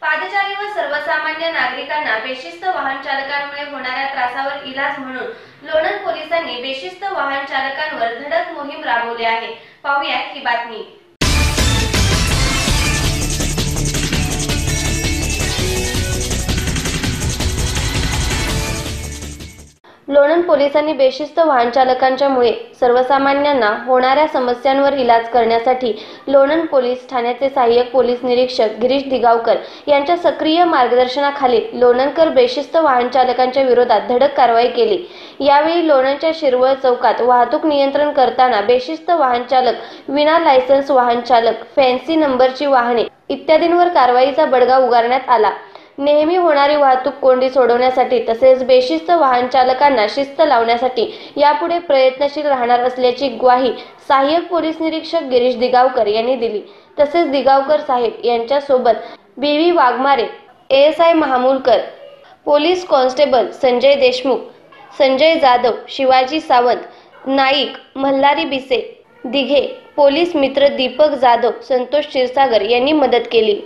पादचारी व सर्वसामान्य नागरिकांना बेशिस्त वाहन चालकांमुळे होणाऱ्या त्रासावर इलाज म्हणून लोणंद पोलिसांनी बेशिस्त वाहन चालकांवर धडक मोहीम राबवली आहे. पाहुयात ही बातमी. लोणंद पोलिसांनी बेशिस्त वाहन चालकांच्यामुळे सर्वसामान्यांना होणाऱ्या समस्यांवर इलाज करण्यासाठी लोणंद पोलीस ठाण्याचे सहाय्यक पोलीस निरीक्षक गिरीश दिगावकर यांच्या सक्रिय मार्गदर्शनाखाली लोणंदकर बेशिस्त वाहन चालकांच्या विरोधात धडक कारवाई केली. यावेळी लोणंदच्या शिरवळ चौकात वाहतूक नियंत्रण करताना बेशिस्त वाहन चालक विना लायसन्स वाहन चालक फॅन्सी नंबरची वाहने इत्यादींवर कारवाईचा बडगा उगारण्यात आला. नेहमी होणारी वाहतूक कोंडी सोडवण्यासाठी तसेच बेशिस्त वाहन चालकांना शिस्त लावण्यासाठी यापुढे प्रयत्नशील राहणार असल्याची ग्वाही सहाय्यक पोलीस निरीक्षक गिरीश दिगावकर यांनी दिली. तसेच दिगावकर साहेब यांच्यासोबत B V Waghmare S I Mahamulkar police constable Sanjay Deshmukh Sanjay Jadhav Shivaji Sawant Naik Malhari Bise Dighe police मित्र दीपक जाधव संतोष क्षीरसागर यांनी मदत केली.